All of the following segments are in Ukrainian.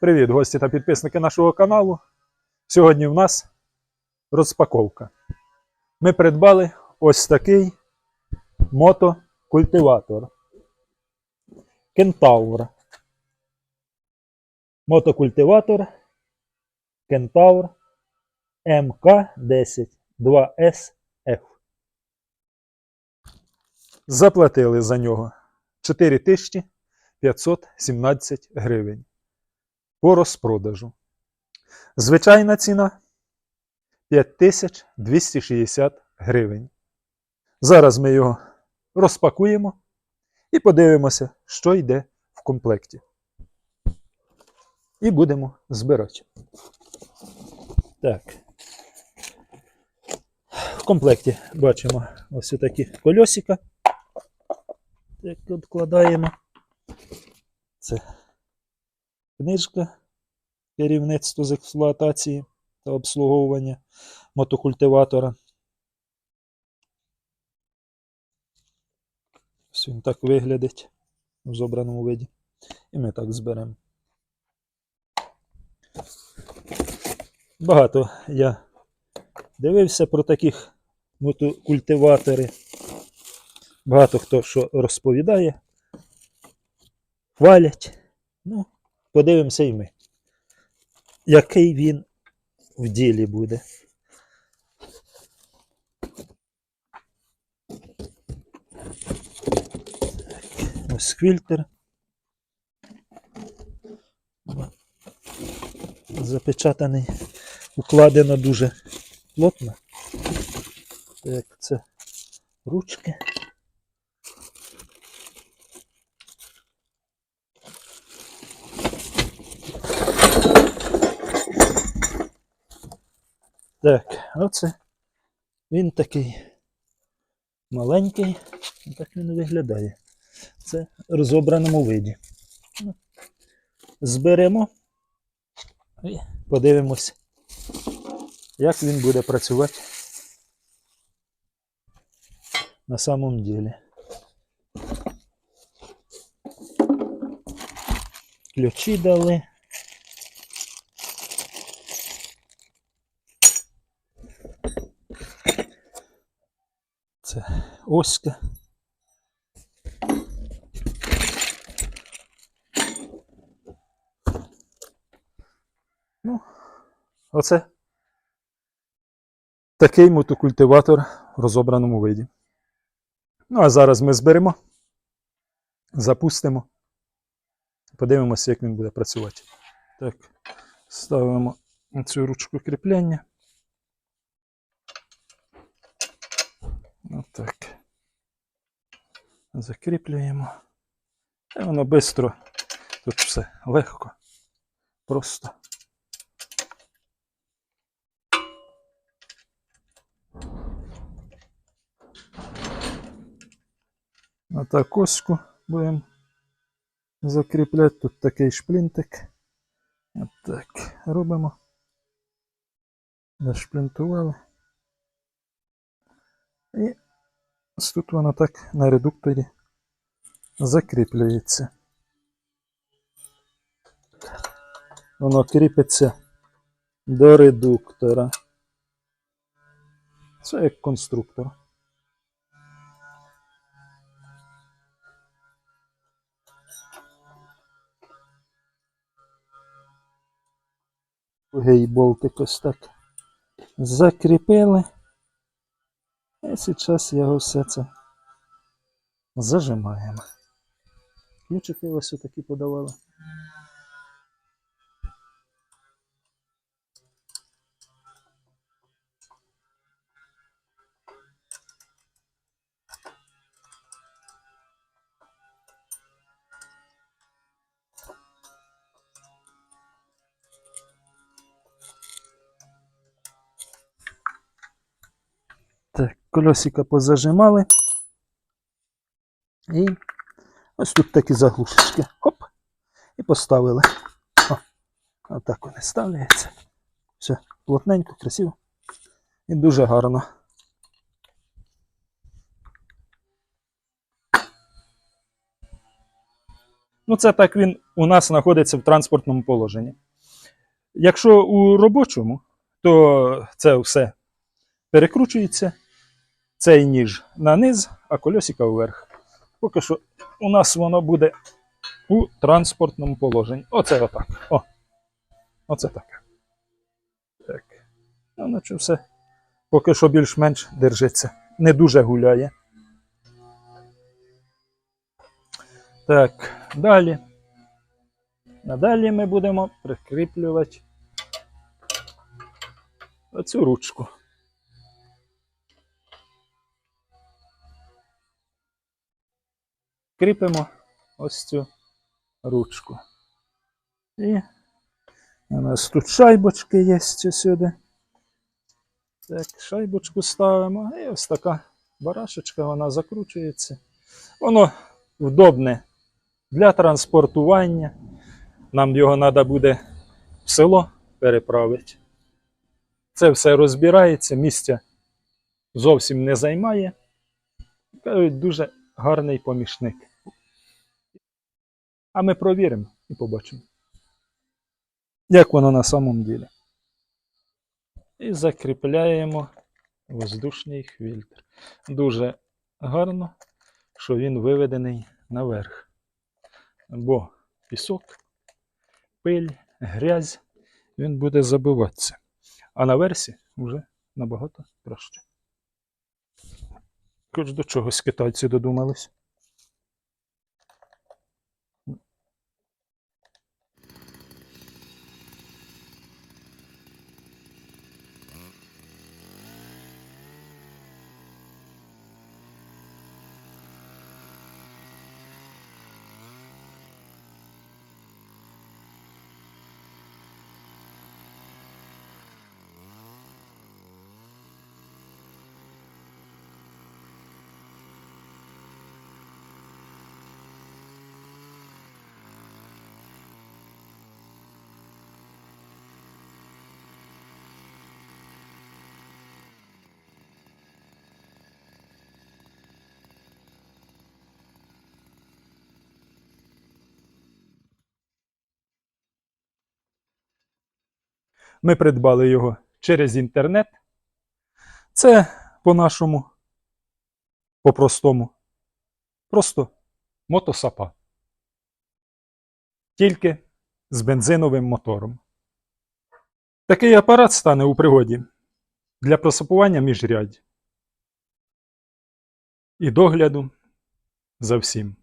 Привіт, гості та підписники нашого каналу. Сьогодні в нас розпаковка. Ми придбали ось такий мотокультиватор. Кентаур. Мотокультиватор Кентаур МК10 2SF. Заплатили за нього 4517 гривень по розпродажу. Звичайна ціна 5260 гривень. Зараз ми його розпакуємо і подивимося, що йде в комплекті. І будемо збирати. Так. В комплекті бачимо ось такі кольосика. Так, відкладаємо. Це книжка керівництво з експлуатації та обслуговування мотокультиватора. Ось він так виглядить в зобраному виді. І ми так зберемо. Багато я дивився про таких мотокультиватори. Багато хто що розповідає, хвалять. Ну, подивимося і ми. Який він в ділі буде. Ось фільтр. Запечатаний, укладено дуже плотно. Так, це ручки. Так, оце він такий маленький, так він виглядає. Це в розобраному виді. Зберемо і подивимось, як він буде працювати на самом ділі. Ключі дали. Це оська. Ну, оце такий мотокультиватор в розобраному виді. Ну, а зараз ми зберемо, запустимо. Подивимося, як він буде працювати. Так, ставимо цю ручку кріплення. Отак. Закріплюємо. І воно швидко. Тут все легко. Просто. А так оську будемо закріпляти. Тут такий шплінтик. Отак. Робимо. Зашплінтували. І ось тут воно так на редукторі закріплюється. Воно кріпиться до редуктора. Це як конструктор. Тугий болтик ось так закріпили. І зараз його все це зажимаємо. Ключики ось отакі подавали. Так, колесика позажимали. І ось тут такі заглушечки. Хоп. І поставили. О, отак вони ставляються. Все, плотненько, красиво. І дуже гарно. Ну, це так він у нас знаходиться в транспортному положенні. Якщо у робочому, то це все перекручується. Цей ніж на низ, а кольосика вверх. Поки що у нас воно буде у транспортному положенні. Оце отак. О. Оце таке. Так. Ну, все. Поки що більш-менш держиться. Не дуже гуляє. Так, далі. А далі ми будемо прикріплювати оцю ручку. Кріпимо ось цю ручку. І у нас тут шайбочки є сюди. Так, шайбочку ставимо. І ось така барашечка, вона закручується. Воно вдобне для транспортування. Нам його треба буде в село переправити. Це все розбирається, місця зовсім не займає. Кажуть, дуже гарний помічник. А ми провіримо і побачимо, як воно на самом ділі. І закріпляємо воздушний фільтр. Дуже гарно, що він виведений наверх. Бо пісок, пиль, грязь, він буде забиватися. А на версі вже набагато краще. Хоч до чогось китайці додумались. Ми придбали його через інтернет. Це по-нашому, по-простому. Просто мотосапа. Тільки з бензиновим мотором. Такий апарат стане у пригоді для просапування міжрядь і догляду за всім,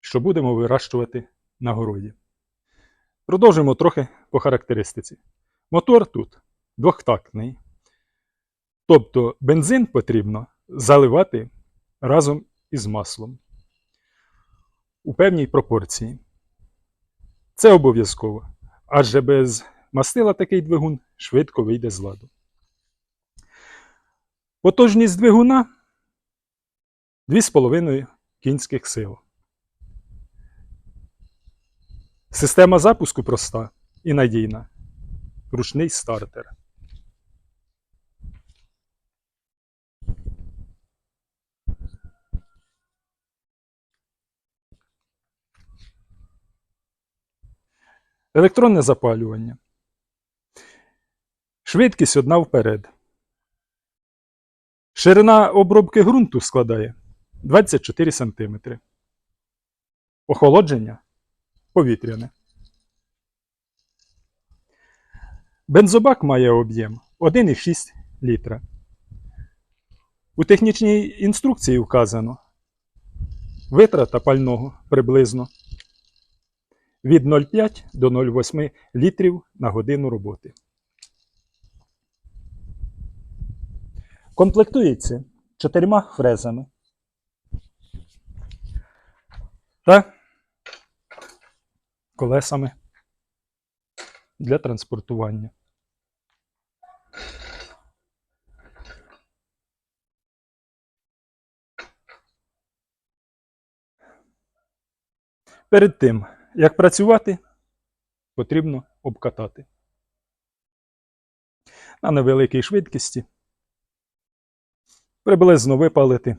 що будемо вирощувати на городі. Продовжимо трохи по характеристиці. Мотор тут двохтактний. Тобто бензин потрібно заливати разом із маслом у певній пропорції. Це обов'язково, адже без мастила такий двигун швидко вийде з ладу. Потужність двигуна 2,5 кінських сил. Система запуску проста і надійна. Ручний стартер. Електронне запалювання. Швидкість одна вперед. Ширина обробки ґрунту складає 24 см. Охолодження повітряне. Бензобак має об'єм 1,6 літра. У технічній інструкції вказано витрата пального приблизно від 0,5 до 0,8 літрів на годину роботи. Комплектується чотирма фрезами та колесами для транспортування. Перед тим, як працювати, потрібно обкатати на невеликій швидкості, приблизно випалити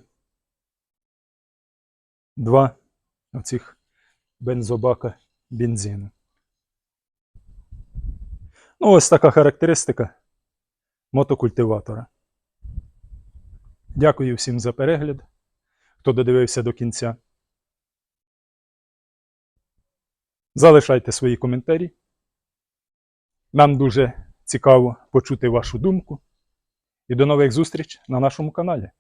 два оцих бензобака бензину. Ну, ось така характеристика мотокультиватора. Дякую всім за перегляд, хто додивився до кінця. Залишайте свої коментарі. Нам дуже цікаво почути вашу думку. І до нових зустріч на нашому каналі.